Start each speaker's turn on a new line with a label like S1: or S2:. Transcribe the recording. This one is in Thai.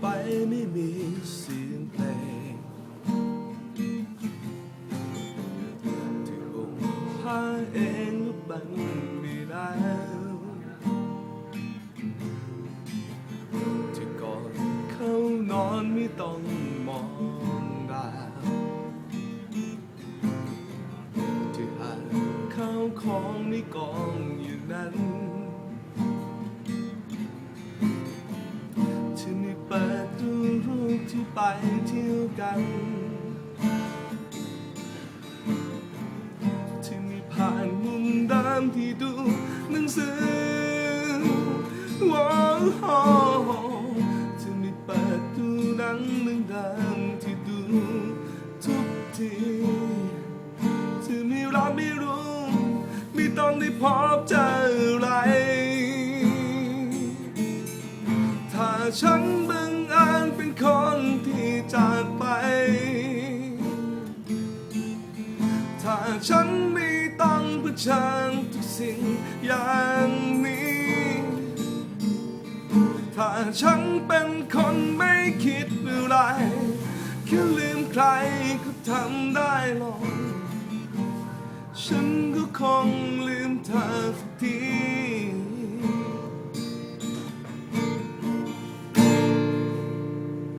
S1: ไปไม่มีเสียงเพลงที่ผมพาเองก็บังไม่ได้ที่ก่อนเข้านอนไม่ต้องมองดาวที่หาข้าวของในกองอยู่นั้น มเดิมที่ดูหนังสือว้าวที่มีเปิดดูหนังเดิมๆที่ดูทุกทีที่มีรับไม่รู้ ไม่ต้องได้พบเจออะไร ถ้าฉันบังอิญเป็นคนที่จากไป ถ้าฉันไม่ ต้องเผชิญทุกสิ่งอย่างนี้ ถ้าฉันเป็นคนไม่คิดอะไรแค่ลืมใครก็ทำได้หรอก ฉันก็คงลืมเธอสักที